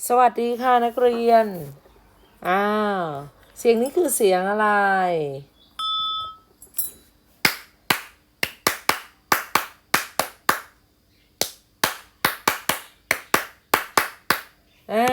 สวัสดีค่ะนักเรียน อ้าว เสียงนี้คือเสียงอะไร อ่า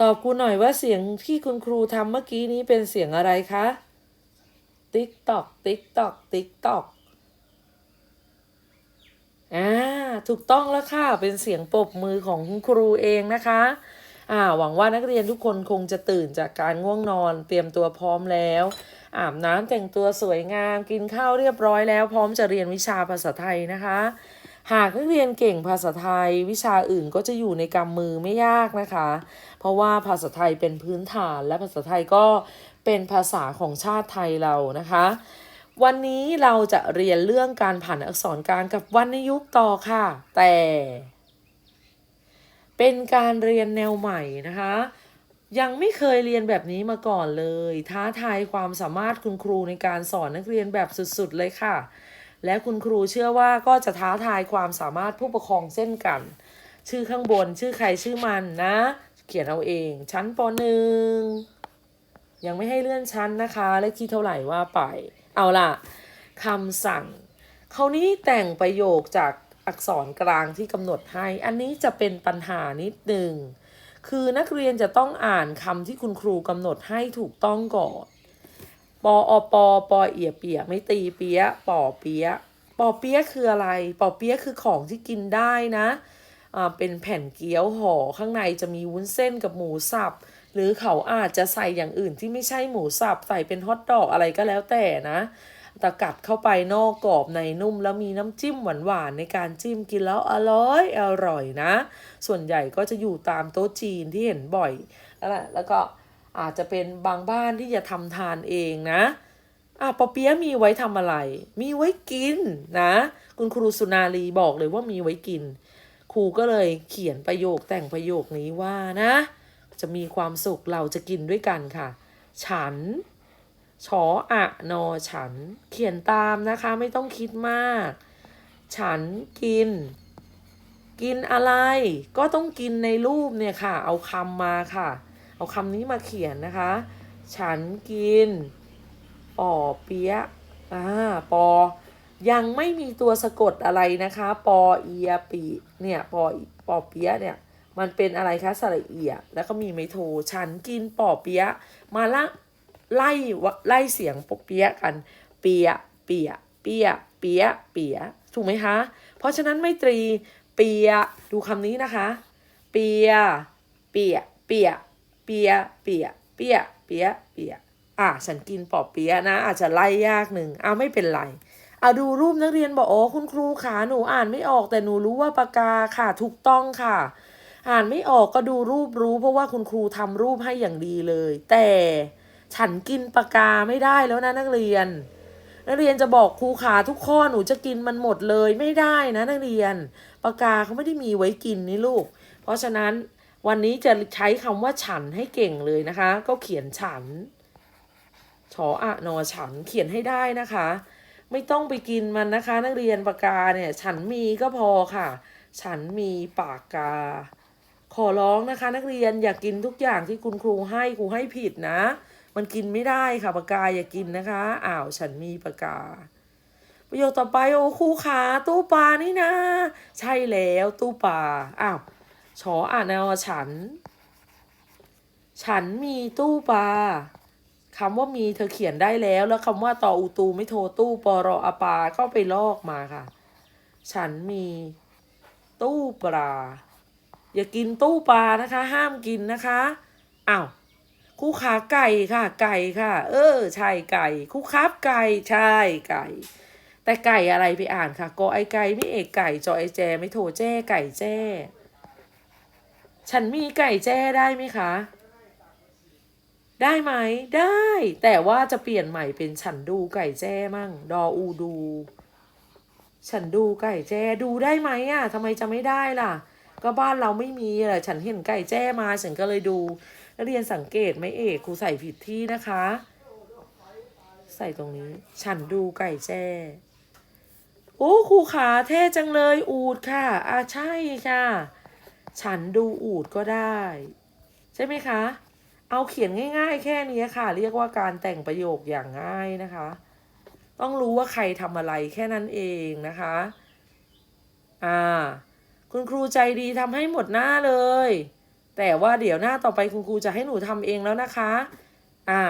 ตอบครูหน่อยว่าเสียงที่คุณครูทำเมื่อกี้นี้เป็นเสียงอะไรคะ ติ๊กตอก ติ๊กตอก ติ๊กตอก อ่า ถูกต้องแล้วค่ะ เป็นเสียงปรบมือของคุณครูเองนะคะอ่าหวังว่านักเรียนทุกคนคงจะตื่นจากการง่วงนอน เตรียมตัวพร้อมแล้ว อาบน้ำแต่งตัวสวยงาม กินข้าวเรียบร้อยแล้ว พร้อมจะเรียนวิชาภาษาไทยนะคะ หากนักเรียนเก่งภาษาไทย วิชาอื่นก็จะอยู่ในกำมือไม่ยากนะคะ เพราะว่าภาษาไทยเป็นพื้นฐานและภาษาไทยก็เป็นภาษาของชาติไทยเรานะคะ วันนี้เราจะเรียนเรื่องการผ่านอักษรกลางกับวรรณยุกต์ต่อค่ะ แต่ เป็นการเรียนแนวใหม่นะคะ ยังไม่เคยเรียนแบบนี้มาก่อนเลย ท้าทายความสามารถคุณครูในการสอนนักเรียนแบบสุดๆเลยค่ะ และคุณครูเชื่อว่าก็จะท้าทายความสามารถผู้ปกครองเช่นกัน ชื่อข้างบนชื่อใครชื่อมันนะ เขียนเอาเอง ชั้นปหนึ่งยังไม่ให้เลื่อนชั้นนะคะ เลขที่เท่าไหร่ว่าไป เอาล่ะคำสั่งเขาวนี้แต่งประโยคจากอักษรกลางที่กำหนดให้ อันนี้จะเป็นปัญหานิดหนึ่ง คือนักเรียนจะต้องอ่านคำที่คุณครูกำหนดให้ถูกต้องก่อน ปออปอปอเอียเปียไม่ตีเปียปอเปียปอเปียคืออะไร ปอเปียคือของที่กินได้นะอ่าเป็นแผ่นเกี๊ยวห่อข้างในจะมีวุ้นเส้นกับหมูสับ หรือเขาอาจจะใส่อย่างอื่นที่ไม่ใช่หมูสับใส่เป็นฮอทดอกอะไรก็แล้วแต่นะแต่กัดเข้าไปนอกกรอบในนุ่มแล้วมีน้ำจิ้มหวานๆในการจิ้มกินแล้วอร่อยอร่อยนะ ส่วนใหญ่ก็จะอยู่ตามโต๊ะจีนที่เห็นบ่อยแล้วแหละแล้วก็อาจจะเป็นบางบ้านที่จะทำทานเองนะอะปอเปี๊ยะมีไว้ทำอะไร มีไว้กินนะ คุณครูสุนารีบอกเลยว่ามีไว้กิน ครูก็เลยเขียนประโยคแต่งประโยคนี้ว่านะ จะมีความสุขเราจะกินด้วยกันค่ะ ฉันชออะนอฉัน เขียนตามนะคะไม่ต้องคิดมาก ฉันกิน กินอะไร ก็ต้องกินในรูปเนี่ยค่ะ เอาคำมาค่ะ เอาคำนี้มาเขียนนะคะ ฉันกินปอเปียะอ่าปอ ยังไม่มีตัวสะกดอะไรนะคะ ปอเอียปีเนี่ยปอปอเปียะเนี่ย มันเป็นอะไรคะสระเอียแล้วก็มีไมโทฉันกินปอเปียะมาละไล่วะไล่เสียงปอเปียะกัน เปียะเปียะเปียะเปียะเปียะถูกไหมคะ เพราะฉะนั้นไม่ตรีเปียะดูคำนี้นะคะ เปียะเปียะเปียะเปียะเปียะเปียะเปียะเปีย อะฉันกินปอเปียะนะ อาจจะไล่ยากหนึ่งเอาไม่เป็นไรเอาดูรูปนักเรียนบอกอ๋อคุณครูขาหนูอ่านไม่ออกแต่หนูรู้ว่าปากกาค่ะถูกต้องค่ะ อ่านไม่ออกก็ดูรูปรู้ เพราะว่าคุณครูทำรูปให้อย่างดีเลย แต่ฉันกินปากกาไม่ได้แล้วนะนักเรียน นักเรียนจะบอกครูขาทุกข้อหนูจะกินมันหมดเลยไม่ได้นะนักเรียน ปากกาเขาไม่ได้มีไว้กินนี่ลูก เพราะฉะนั้นวันนี้จะใช้คำว่าฉันให้เก่งเลยนะคะ ก็เขียนฉันชออะนอฉันเขียนให้ได้นะคะ ไม่ต้องไปกินมันนะคะ นักเรียนปากกาเนี่ย ฉันมีก็พอค่ะ ฉันมีปากกา ขอร้องนะคะ นักเรียนอย่ากกินทุกอย่างที่คุณครูให้ครูให้ผิดนะ มันกินไม่ได้ค่ะปากกาอย่ากินนะคะอ้าวฉันมีปากกา ประโยคต่อไปโอ้ครูขาตู้ปลานี่นะ ใช่แล้วตู้ปลาอ้าวชออ่านเอาฉัน ฉันมีตู้ปลาคำว่ามีเธอเขียนได้แล้ว แล้วคำว่าต่ออูตูไม่โทรตู้ปอรออาปาก็ไปลอกมาค่ะ ฉันมีตู้ปลา อย่ากินตู้ปลานะคะ ห้ามกินนะคะอ้าวคู่ขาไก่ค่ะ ไก่ค่ะ เออใช่ไก่ คู่ครับไก่ใช่ไก่ แต่ไก่อะไรไปอ่านค่ะกอไอไก่ไม่เอกไก่จอไอแจ ไม่โทแจ้ไก่แจ้ ฉันมีไก่แจ้ได้ไหมคะ ได้ไหมได้ แต่ว่าจะเปลี่ยนใหม่เป็นฉันดูไก่แจ้มั่ง ดออูดู ฉันดูไก่แจ้ดูได้ไหมอะทำไมจะไม่ได้ล่ะ ก็บ้านเราไม่มีอะฉันเห็นไก่แจ้มา ฉันก็เลยดูนักเรียนสังเกตไหมเอกครูใส่ผิดที่นะคะ ใส่ตรงนี้ ฉันดูไก่แจ้โอ้ครูขาเท่จังเลยอูดค่ะอ่าใช่ค่ะ ฉันดูอูดก็ได้ ใช่ไหมคะ เอาเขียนง่าย ๆ แค่นี้ค่ะ เรียกว่าการแต่งประโยคอย่างง่ายนะคะ ต้องรู้ว่าใครทำอะไรแค่นั้นเองนะคะ อ่า คุณครูใจดีทำให้หมดหน้าเลย แต่ว่าเดี๋ยวหน้าต่อไปคุณครูจะให้หนูทำเองแล้วนะคะ อ่า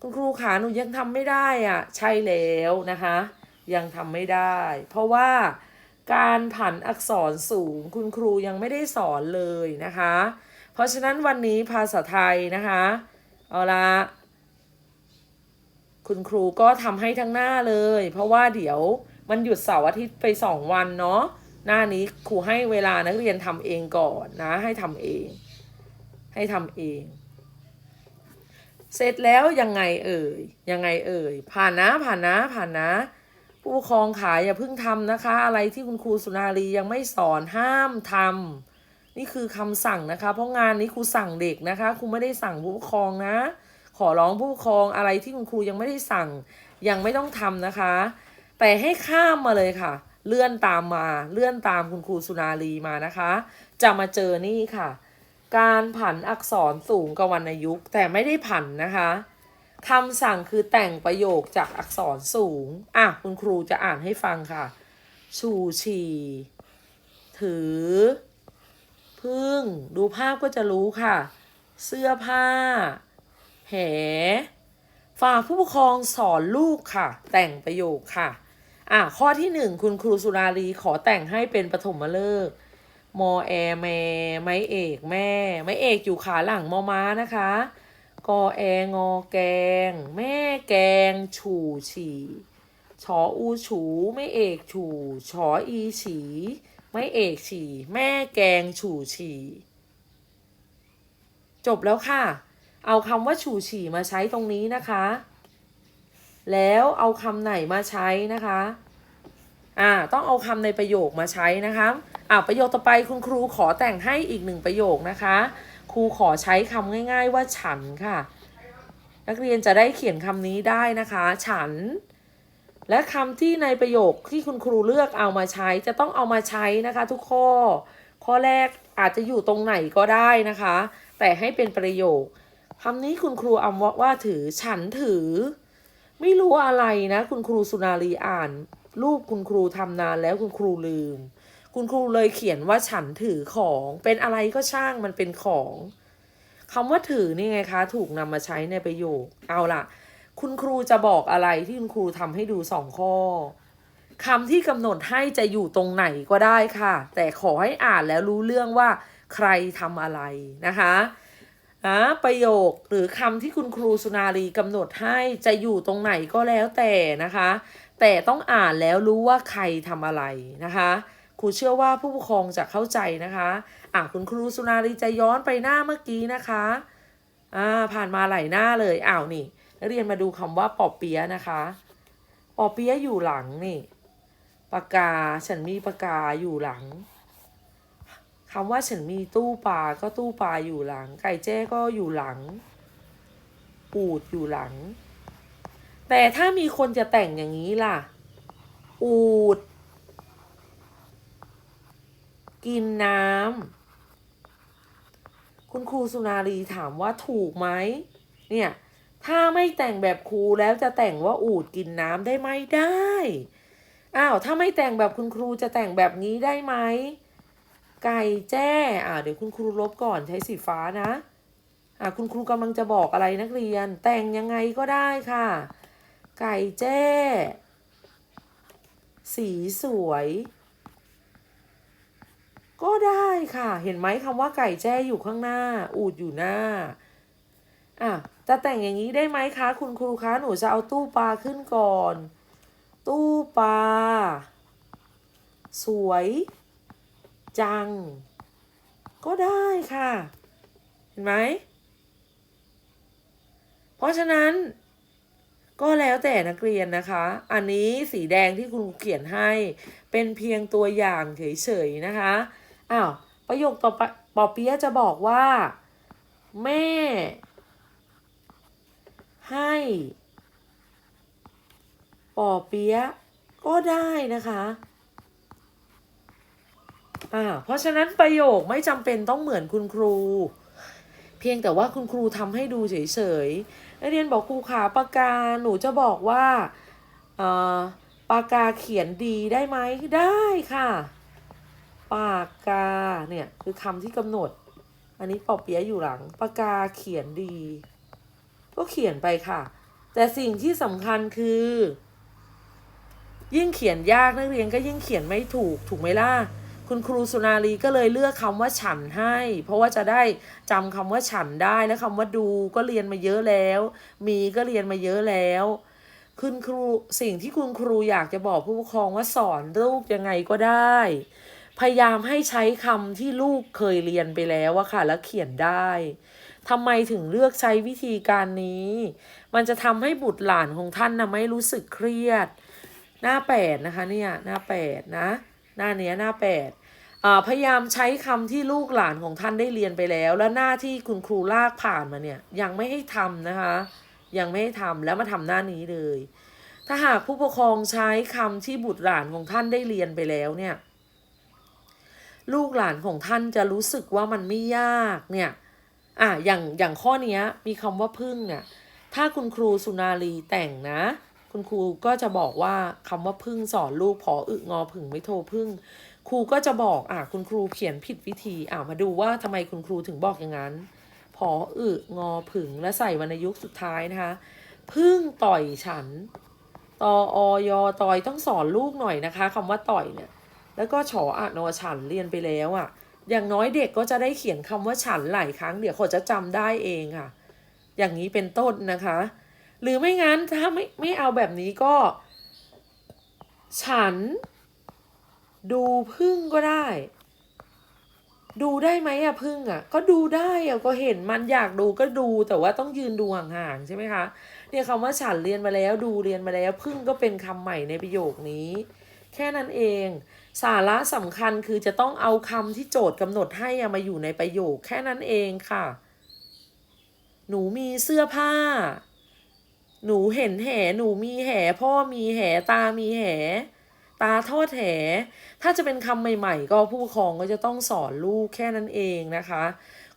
คุณครูขาหนูยังทำไม่ได้อะ ใช่แล้วนะคะ ยังทำไม่ได้ เพราะว่าการผันอักษรสูง คุณครูยังไม่ได้สอนเลยนะคะ เพราะฉะนั้นวันนี้ภาษาไทยนะคะ เอาละคุณครูก็ทำให้ทั้งหน้าเลย เพราะว่าเดี๋ยวมันหยุดเสาร์อาทิตย์ไปสองวันเนาะ หน้านี้ครูให้เวลานักเรียนทำเองก่อนนะ ให้ทำเอง ให้ทำเอง เสร็จแล้วยังไงเอ่ยยังไงเอ่ยผ่านนะผ่านนะผ่านนะ ผู้ปกครองขายอย่าเพิ่งทำนะคะ อะไรที่คุณครูสุนารียังไม่สอนห้ามทำนี่คือคำสั่งนะคะ เพราะงานนี้ครูสั่งเด็กนะคะครูไม่ได้สั่งผู้ปกครองนะ ขอร้องผู้ปกครองอะไรที่คุณครูยังไม่ได้สั่ง ยังไม่ต้องทำนะคะ แต่ให้ข้ามมาเลยค่ะ เลื่อนตามมาเลื่อนตามคุณครูสุนารีมานะคะ จะมาเจอนี่ค่ะ การผันอักษรสูงกัวรรณยุกต์แต่ไม่ได้ผันนะคะคำสั่งคือแต่งประโยคจากอักษรสูงอะคุณครูจะอ่านให้ฟังค่ะ ชูชีถือ พึ่ง ดูภาพก็จะรู้ค่ะ เสื้อผ้า แหฝากผู้ปกครองสอนลูกค่ะ แต่งประโยคค่ะ อะข้อที่หนึ่งคุณครูสุรารีขอแต่งให้เป็นปฐมฤกษ์มอแอแม่ไม้เอกแม่ ไม้เอกอยู่ขาหลังมอม้านะคะกอแองอแกง แม่แกง ฉู่ฉี่ชออูฉูไม่เอกฉู่ชออีฉีไม่เอกฉี่ แม่แกงฉู่ฉี่ จบแล้วค่ะ เอาคำว่าฉู่ฉี่มาใช้ตรงนี้นะคะ แล้วเอาคำไหนมาใช้นะคะ อ่า ต้องเอาคำในประโยคมาใช้นะคะ อ่าประโยคต่อไปคุณครูขอแต่งให้อีกหนึ่งประโยคนะคะ ครูขอใช้คำง่าย ๆ ว่าฉันค่ะ นักเรียนจะได้เขียนคำนี้ได้นะคะ ฉัน และคำที่ในประโยคที่คุณครูเลือกเอามาใช้ จะต้องเอามาใช้นะคะ ทุกข้อ ข้อแรกอาจจะอยู่ตรงไหนก็ได้นะคะ แต่ให้เป็นประโยคคำนี้คุณครูเอาว่าถือ ฉันถือ ไม่รู้อะไรนะ คุณครูสุนารีอ่าน รูปคุณครูทำนานแล้วคุณครูลืม คุณครูเลยเขียนว่าฉันถือของ เป็นอะไรก็ช่างมันเป็นของคำว่าถือนี่ไงคะ ถูกนำมาใช้ในประโยค เอาล่ะ คุณครูจะบอกอะไรที่คุณครูทำให้ดูสองข้อคำที่กำหนดให้จะอยู่ตรงไหนก็ได้ค่ะ แต่ขอให้อ่านแล้วรู้เรื่องว่าใครทำอะไรนะคะ นะประโยคหรือคำที่คุณครูสุนารีกำหนดให้จะอยู่ตรงไหนก็แล้วแต่นะคะ แต่ต้องอ่านแล้วรู้ว่าใครทำอะไรนะคะครูเชื่อว่าผู้ปกครองจะเข้าใจนะคะอะคุณครูสุนารีจะย้อนไปหน้าเมื่อกี้นะคะอ่าผ่านมาหลายหน้าเลยอ้าวนี่เรียนมาดูคำว่าปอบเปียนะคะปอบเปียอยู่หลังนี่ปากกาฉันมีปากกาอยู่หลัง คำว่าฉันมีตู้ปลาก็ตู้ปลาอยู่หลัง ไก่แจ้ก็อยู่หลังปูดอยู่หลัง แต่ถ้ามีคนจะแต่งอย่างนี้ล่ะ อูด กินน้ำคุณครูสุนารีถามว่าถูกไหมเนี่ย ถ้าไม่แต่งแบบครูแล้วจะแต่งว่าอูดกินน้ำได้ไหมได้อ้าวถ้าไม่แต่งแบบคุณครูจะแต่งแบบนี้ได้ไหม ไก่แจ้อ่าเดี๋ยวคุณครูลบก่อนใช้สีฟ้านะอ่าคุณครูกำลังจะบอกอะไรนักเรียน แต่งยังไงก็ได้ค่ะ ไก่แจ้ สีสวย ก็ได้ค่ะ เห็นไหมคำว่าไก่แจ้อยู่ข้างหน้า อูดอยู่หน้าอะจะแต่งอย่างนี้ได้ไหมคะ คุณครูคะหนูจะเอาตู้ปลาขึ้นก่อน ตู้ปลาสวย จัง ก็ได้ค่ะ เห็นไหม เพราะฉะนั้น ก็แล้วแต่นักเรียนนะคะ อันนี้สีแดงที่คุณครูเขียนให้ เป็นเพียงตัวอย่างเฉยๆนะคะ อ้าว ประโยคต่อไปปอเปียจะบอกว่า แม่ ให้ปอเปียก็ได้นะคะ อ่าเพราะฉะนั้นประโยคไม่จำเป็นต้องเหมือนคุณครู เพียงแต่ว่าคุณครูทำให้ดูเฉยๆนักเรียนบอกครูขาปากกาหนูจะบอกว่าอ่อปากกาเขียนดีได้ไหมได้ค่ะ ปากกาเนี่ยคือคำที่กำหนด อันนี้ปอเปียอยู่หลัง ปากกาเขียนดี ก็เขียนไปค่ะ แต่สิ่งที่สำคัญคือ ยิ่งเขียนยากนักเรียนก็ยิ่งเขียนไม่ถูกถูกไหมล่ะ คุณครูสุนารีก็เลยเลือกคำว่าฉันให้ เพราะว่าจะได้จำคำว่าฉันได้และคำว่าดูก็เรียนมาเยอะแล้ว มีก็เรียนมาเยอะแล้วคุณครูสิ่งที่คุณครูอยากจะบอกผู้ปกครองว่าสอนลูกยังไงก็ได้ พยายามให้ใช้คำที่ลูกเคยเรียนไปแล้วอะค่ะ แล้วเขียนได้ทำไมถึงเลือกใช้วิธีการนี้ มันจะทำให้บุตรหลานของท่านนะไม่รู้สึกเครียด หน้าแปดนะคะเนี่ยหน้าแปดนะ หน้าเนี้ยหน้าแปด พยายามใช้คำที่ลูกหลานของท่านได้เรียนไปแล้ว แล้วหน้าที่คุณครูลากผ่านมาเนี่ยยังไม่ให้ทำนะคะ ยังไม่ให้ทำแล้วมาทำหน้านี้เลย ถ้าหากผู้ปกครองใช้คำที่บุตรหลานของท่านได้เรียนไปแล้วเนี่ยลูกหลานของท่านจะรู้สึกว่ามันไม่ยากเนี่ยอะอย่างอย่างข้อเนี้ยมีคำว่าพึ่งเนี่ยถ้าคุณครูสุนารีแต่งนะ คุณครูก็จะบอกว่าคำว่าพึ่งสอนลูกพออึงอผึ่งไม่โทพึ่ง ครูก็จะบอกอะคุณครูเขียนผิดวิธีอะมาดูว่าทำไมคุณครูถึงบอกอย่างนั้นพออึงอผึ่งและใส่วรรณยุกต์สุดท้ายนะคะพึ่งต่อยฉันตออยต่อยต้องสอนลูกหน่อยนะคะคำว่าต่อยเนี่ย แล้วก็ฉออะนอฉันเรียนไปแล้วอะ่ะ อย่างน้อยเด็กก็จะได้เขียนคำว่าฉันหลายครั้งเดี๋ยวเขาจะจำได้เองค่ะ อย่างนี้เป็นต้นนะคะ หรือไม่งั้นถ้าไม่ไม่เอาแบบนี้ก็ ฉัน ดูพึ่งก็ได้ ดูได้ไหมอะพึ่งอะก็ดูได้อะก็เห็นมันอยากดูก็ดูแต่ว่าต้องยืนดูห่างๆใช่ไหมคะเนี่ยคำว่าฉันเรียนมาแล้วดูเรียนมาแล้วพึ่งก็เป็นคำใหม่ในประโยคนี้ แค่นั้นเองสาระสำคัญคือจะต้องเอาคำที่โจทย์กำหนดให้มาอยู่ในประโยคแค่นั้นเองค่ะ หนูมีเสื้อผ้า หนูเห็นแห หนูมีแห พ่อมีแห ตามีแห ตาทอดแห ถ้าจะเป็นคำใหม่ๆ ก็ผู้ปกครองก็จะต้องสอนลูกแค่นั้นเองนะคะ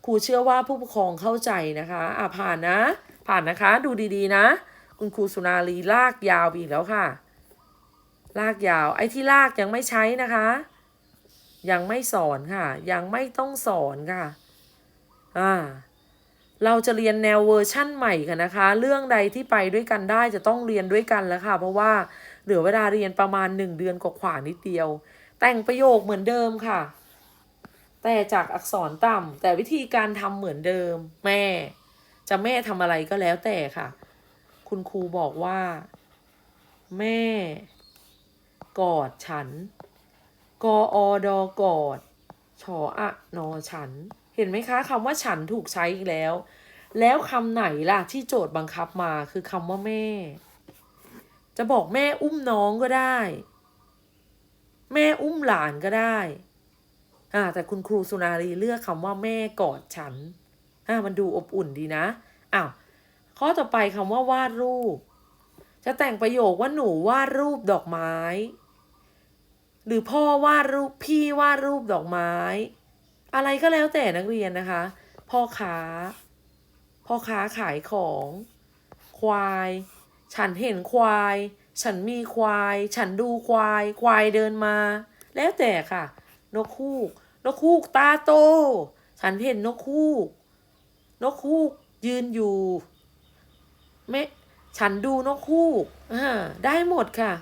ครูเชื่อว่าผู้ปกครองเข้าใจนะคะ อะผ่านนะ ผ่านนะคะ ดูดีๆนะ คุณครูสุนารีลากยาวไปอีกแล้วค่ะ ลากยาว ไอ้ที่ลากยังไม่ใช้นะคะ ยังไม่สอนค่ะ ยังไม่ต้องสอนค่ะ อ่า เราจะเรียนแนวเวอร์ชั่นใหม่กันนะคะ เรื่องใดที่ไปด้วยกันได้จะต้องเรียนด้วยกันแล้วค่ะ เพราะว่า เหลือเวลาเรียนประมาณหนึ่งเดือนกว่าๆนิดเดียว แต่งประโยคเหมือนเดิมค่ะ แต่จากอักษรต่ำแต่วิธีการทำเหมือนเดิม แม่ จะแม่ทำอะไรก็แล้วแต่ค่ะ คุณครูบอกว่า แม่ กอดฉัน กออดอกอดชออะนอฉัน เห็นไหมคะคำว่าฉันถูกใช้อีกแล้ว แล้วคำไหนล่ะที่โจทย์บังคับมาคือคำว่าแม่ จะบอกแม่อุ้มน้องก็ได้ แม่อุ้มหลานก็ได้อ่าแต่คุณครูสุนารีเลือกคำว่าแม่กอดฉันอ่ามันดูอบอุ่นดีนะอ้าวข้อต่อไปคำว่าวาดรูป จะแต่งประโยคว่าหนูวาดรูปดอกไม้ หรือพ่อวาดรูปพี่วาดรูปดอกไม้ อะไรก็แล้วแต่นักเรียนนะคะ พ่อค้าพ่อค้าขายของ ควาย ฉันเห็นควาย ฉันมีควาย ฉันดูควาย ควายเดินมา แล้วแต่ค่ะ นกคูก นกคูกตาโต ฉันเห็นนกคูก นกคูกยืนอยู่แม่ฉันดูนกคูกอ่าได้หมดค่ะ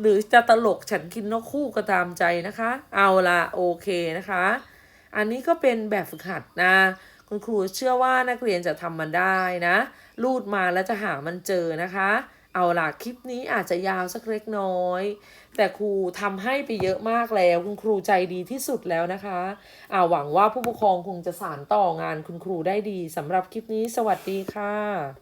หรือจะตลกฉันกินนกคู่ก็ตามใจนะคะ เอาละโอเคนะคะ อันนี้ก็เป็นแบบฝึกหัดนะ คุณครูเชื่อว่านักเรียนจะทำมันได้นะรูดมาแล้วจะหามันเจอนะคะ เอาล่ะคลิปนี้อาจจะยาวสักเล็กน้อย แต่ครูทำให้ไปเยอะมากแล้ว คุณครูใจดีที่สุดแล้วนะคะอ่าหวังว่าผู้ปกครองคงจะสานต่องานคุณครูได้ดีสำหรับคลิปนี้สวัสดีค่ะ